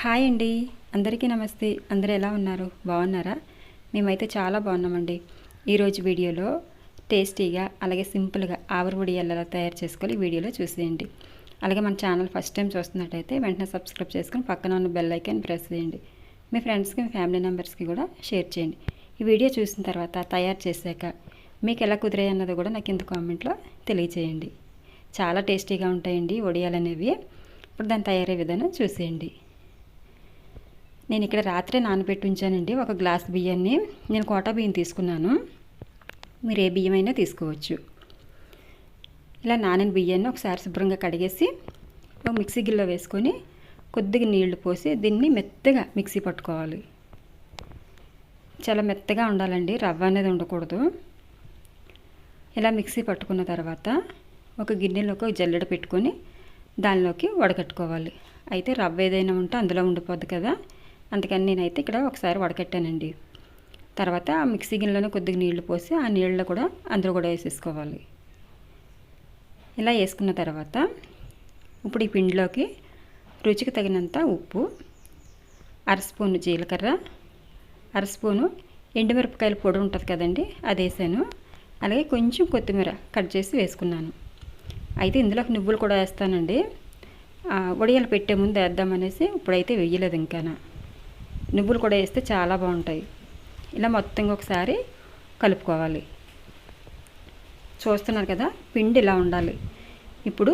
Hi అండి. అందరికీ నమస్తే. అందరు ఎలా ఉన్నారు? బాగున్నారా? మేమైతే చాలా బాగున్నామండి. ఈరోజు వీడియోలో టేస్టీగా అలాగే సింపుల్గా ఆవిరి పొడి ఎలా తయారు చేసుకోవాలి ఈ వీడియోలో చూసేయండి. అలాగే మన ఛానల్ ఫస్ట్ టైం చూస్తున్నట్టయితే వెంటనే సబ్స్క్రైబ్ చేసుకొని పక్కన ఉన్న బెల్ ఐకాన్ ప్రెస్ చేయండి. మీ ఫ్రెండ్స్కి మీ ఫ్యామిలీ మెంబర్స్కి కూడా షేర్ చేయండి. ఈ వీడియో చూసిన తర్వాత తయారు చేశాక మీకు ఎలా కుదిరాయి అన్నది కూడా నాకు ఇంత కామెంట్లో తెలియచేయండి. చాలా టేస్టీగా ఉంటాయండి వడియాలు అనేవి ఇప్పుడు దాని తయారయ్యే విధానం చూసేయండి. నేను ఇక్కడ రాత్రే నానబెట్టి ఉంచానండి ఒక గ్లాస్ బియ్యాన్ని. నేను కోటా బియ్యం తీసుకున్నాను. మీరు ఏ బియ్యం అయినా తీసుకోవచ్చు. ఇలా నానిన బియ్యాన్ని ఒకసారి శుభ్రంగా కడిగేసి ఒక మిక్సీ గిల్లో వేసుకొని కొద్దిగా నీళ్ళు పోసి దీన్ని మెత్తగా మిక్సీ పట్టుకోవాలి. చాలా మెత్తగా ఉండాలండి. రవ్వ అనేది ఉండకూడదు. ఇలా మిక్సీ పట్టుకున్న తర్వాత ఒక గిన్నెలోకి ఒక జల్లెడ పెట్టుకొని దానిలోకి వడకట్టుకోవాలి. అయితే రవ్వ ఏదైనా ఉంటే అందులో ఉండిపోద్ది కదా. అందుకని నేనైతే ఇక్కడ ఒకసారి వడకట్టానండి. తర్వాత ఆ మిక్సీ గిన్నెలోనే కొద్దిగా నీళ్ళు పోసి ఆ నీళ్ళు కూడా అందులో కూడా వేసేసుకోవాలి. ఇలా వేసుకున్న తర్వాత ఇప్పుడు ఈ పిండిలోకి రుచికి తగినంత ఉప్పు అర స్పూను జీలకర్ర అర స్పూను ఎండుమిరపకాయల పొడి ఉంటుంది కదండి అది వేసాను. అలాగే కొంచెం కొత్తిమీర కట్ చేసి వేసుకున్నాను. అయితే ఇందులోకి నువ్వులు కూడా వేస్తానండి. వడియాలు పెట్టే ముందు వేద్దామనేసి ఇప్పుడైతే వేయలేదు ఇంకానా. నువ్వులు కూడా వేస్తే చాలా బాగుంటాయి. ఇలా మొత్తంగా ఒకసారి కలుపుకోవాలి. చూస్తున్నారు కదా పిండి ఇలా ఉండాలి. ఇప్పుడు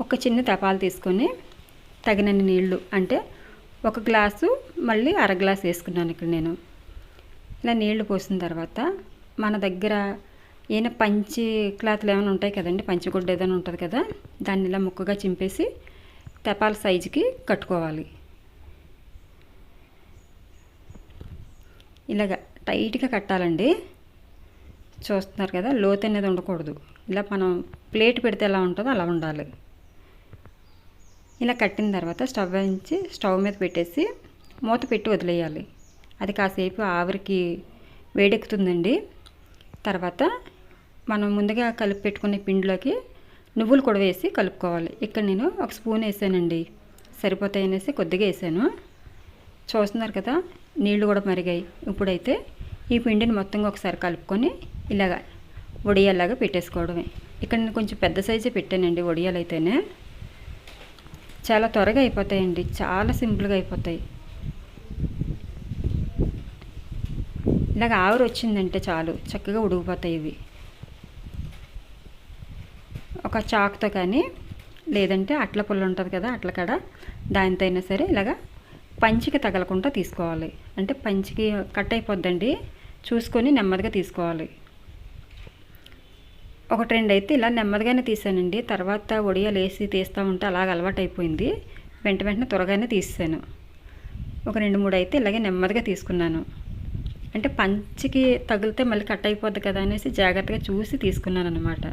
ఒక చిన్న తపాలు తీసుకొని తగినన్ని నీళ్ళు అంటే ఒక గ్లాసు మళ్ళీ అర గ్లాస్ వేసుకున్నాను ఇక్కడ నేను. ఇలా నీళ్ళు పోసిన తర్వాత మన దగ్గర ఏమైనా పంచి క్లాత్లు ఏమైనా ఉంటాయి కదండి పంచిగుడ్డ ఏదైనా ఉంటుంది కదా దాన్ని ఇలా ముక్కగా చింపేసి తపాల సైజుకి కట్టుకోవాలి. ఇలాగ టైట్గా కట్టాలండి. చూస్తున్నారు కదా లోతు అనేది ఉండకూడదు. ఇలా మనం ప్లేట్ పెడితే ఎలా ఉంటుందో అలా ఉండాలి. ఇలా కట్టిన తర్వాత స్టవ్ వేయించి స్టవ్ మీద పెట్టేసి మూత పెట్టి వదిలేయాలి. అది కాసేపు ఆవిరికి వేడెక్కుతుందండి. తర్వాత మనం ముందుగా కలిపి పెట్టుకునే పిండిలోకి నువ్వులు కూడా వేసి కలుపుకోవాలి. ఇక్కడ నేను ఒక స్పూన్ వేసానండి. సరిపోతాయి అనేసి కొద్దిగా వేసాను. చూస్తున్నారు కదా నీళ్ళు కూడా మరిగాయి. ఇప్పుడైతే ఈ పిండిని మొత్తంగా ఒకసారి కలుపుకొని ఇలాగా వడియాలాగా పెట్టేసుకోవడమే. ఇక్కడ నేను కొంచెం పెద్ద సైజే పెట్టానండి వడియాలు అయితేనే చాలా త్వరగా అయిపోతాయండి. చాలా సింపుల్గా అయిపోతాయి. ఇలాగ ఆవిరి వచ్చిందంటే చాలు. చక్కగా ఉడికిపోతాయి ఇవి. ఒక చాకుతో కానీ లేదంటే అట్ల పుల్ల ఉంటుంది కదా అట్ల కాడ దానితో అయినా సరే ఇలాగా పంచికి తగలకుండా తీసుకోవాలి. అంటే పంచికి కట్ అయిపోద్దండి. చూసుకొని నెమ్మదిగా తీసుకోవాలి. ఒకటి రెండు అయితే ఇలా నెమ్మదిగానే తీసానండి. తర్వాత ఒడియాలు వేసి తీస్తూ ఉంటే అలాగ అలవాటు అయిపోయింది వెంట వెంటనే త్వరగానే తీసాను ఒక రెండు మూడు అయితే ఇలాగే నెమ్మదిగా తీసుకున్నాను. అంటే పంచికి తగిలితే మళ్ళీ కట్ అయిపోద్ది కదా అనేసి జాగ్రత్తగా చూసి తీసుకున్నాను అనమాట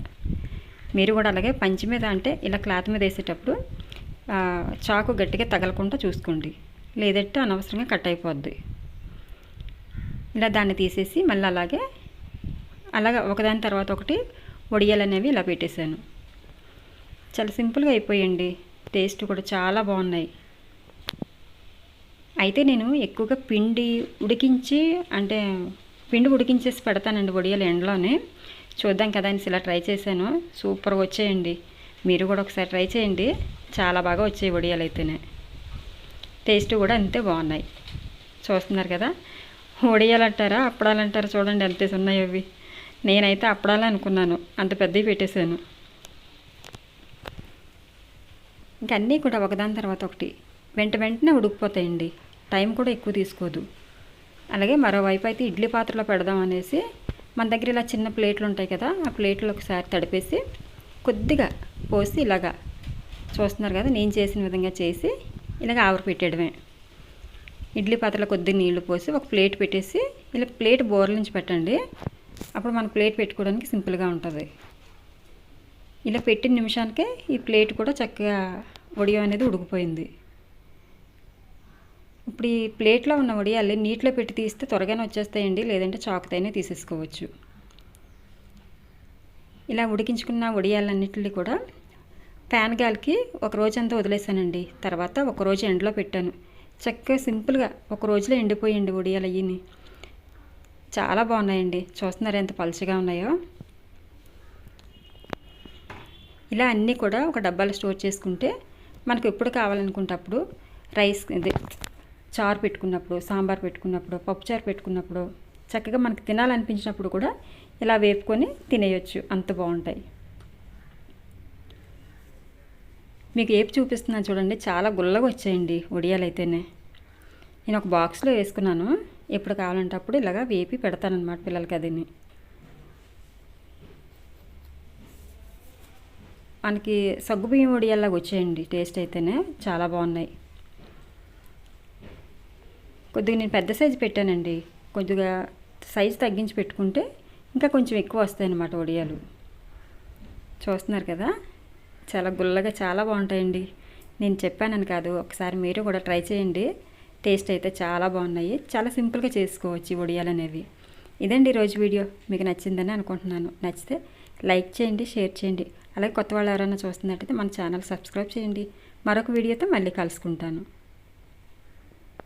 మీరు కూడా అలాగే పంచి మీద అంటే ఇలా క్లాత్ మీద వేసేటప్పుడు చాకు గట్టిగా తగలకుండా చూసుకోండి. లేదంటే అనవసరంగా కట్ అయిపోద్ది. ఇలా దాన్ని తీసేసి మళ్ళీ అలాగే అలాగ ఒకదాని తర్వాత ఒకటి వడియాలు అనేవి ఇలా పెట్టేశాను. చాలా సింపుల్గా అయిపోయండి. టేస్ట్ కూడా చాలా బాగున్నాయి. అయితే నేను ఎక్కువగా పిండి ఉడికించి అంటే పిండి ఉడికించేసి పెడతానండి వడియాలు ఎండలోనే. చూద్దాం కదా అనేసి ఇలా ట్రై చేశాను. సూపర్గా వచ్చేయండి. మీరు కూడా ఒకసారి ట్రై చేయండి. చాలా బాగా వచ్చాయి వడియాలు అయితేనే. టేస్ట్ కూడా అంతే బాగున్నాయి. చూస్తున్నారు కదా? వడియాలు అంటారా అప్పడాలు అంటారా చూడండి ఎంత ఉన్నాయో అవి. నేనైతే అప్పడాలే అనుకున్నాను అంత పెద్దవి పెట్టేశాను. ఇంకా అన్నీ కూడా ఒకదాని తర్వాత ఒకటి. వెంట వెంటనే ఉడికిపోతాయండి. టైం కూడా ఎక్కువ తీసుకోదు. అలాగే మరోవైపు అయితే ఇడ్లీ పాత్రలో పెడదాం అనేసి మన దగ్గర ఇలా చిన్న ప్లేట్లు ఉంటాయి కదా ఆ ప్లేట్లో ఒకసారి తడిపేసి కొద్దిగా పోసి ఇలాగా చూస్తున్నారు కదా నేను చేసిన విధంగా చేసి ఇలాగ ఆవిరి పెట్టేయడమే ఇడ్లీ పాత్రలో కొద్దిగా నీళ్ళు పోసి ఒక ప్లేట్ పెట్టేసి ఇలా ప్లేట్ బోర్ల నుంచి పెట్టండి. అప్పుడు మన ప్లేట్ పెట్టుకోవడానికి సింపుల్గా ఉంటుంది. ఇలా పెట్టిన నిమిషానికే ఈ ప్లేట్ కూడా చక్కగా వడియం అనేది ఉడికిపోయింది. ఇప్పుడు ఈ ప్లేట్లో ఉన్న వడియాలు నీటిలో పెట్టి తీస్తే త్వరగానే వచ్చేస్తాయండి లేదంటే చాకుతైనా తీసేసుకోవచ్చు. ఇలా ఉడికించుకున్న వడియాలన్నింటినీ కూడా ఫ్యాన్ గాలికి ఒక రోజంతా వదిలేసానండి తర్వాత ఒక రోజు ఎండలో పెట్టాను. చక్కగా సింపుల్గా ఒక రోజులో ఎండిపోయింది ఉడియాలు అయ్యిని చాలా బాగున్నాయండి. చూస్తున్నారు ఎంత పలుచగా ఉన్నాయో. ఇలా అన్నీ కూడా ఒక డబ్బాలో స్టోర్ చేసుకుంటే మనకు ఎప్పుడు కావాలనుకుంటే అప్పుడు రైస్ చారు పెట్టుకున్నప్పుడు సాంబార్ పెట్టుకున్నప్పుడు పప్పుచారు పెట్టుకున్నప్పుడు చక్కగా మనకు తినాలనిపించినప్పుడు కూడా ఇలా వేపుకొని తినేయొచ్చు. అంత బాగుంటాయి. మీకు ఏపు చూపిస్తున్నాను చూడండి చాలా గుల్లగా వచ్చాయండి ఉడియాలు అయితేనే నేను ఒక బాక్స్లో వేసుకున్నాను. ఎప్పుడు కావాలంటే అప్పుడు ఇలాగా వేపి పెడతానమాట పిల్లలకి అదిని. మనకి సగ్గుబియ్యం ఒడియాల్లాగా వచ్చాయండి టేస్ట్ అయితేనే చాలా బాగున్నాయి. కొద్దిగా నేను పెద్ద సైజు పెట్టానండి. కొద్దిగా సైజు తగ్గించి పెట్టుకుంటే ఇంకా కొంచెం ఎక్కువ వస్తాయన్నమాట ఒడియాలు. వడియాలు చూస్తున్నారు కదా? చాలా గుల్లగా చాలా బాగుంటాయండి. నేను చెప్పానని కాదు ఒకసారి మీరు కూడా ట్రై చేయండి. టేస్ట్ అయితే చాలా బాగున్నాయి. చాలా సింపుల్గా చేసుకోవచ్చు ఈ వడియాలు అనేవి. ఇదండి ఈరోజు వీడియో. మీకు నచ్చిందని అనుకుంటున్నాను. నచ్చితే లైక్ చేయండి షేర్ చేయండి. అలాగే కొత్త వాళ్ళు ఎవరైనా చూస్తున్నట్టయితే మన ఛానల్ సబ్స్క్రైబ్ చేయండి. మరొక వీడియోతో మళ్ళీ కలుసుకుంటాను.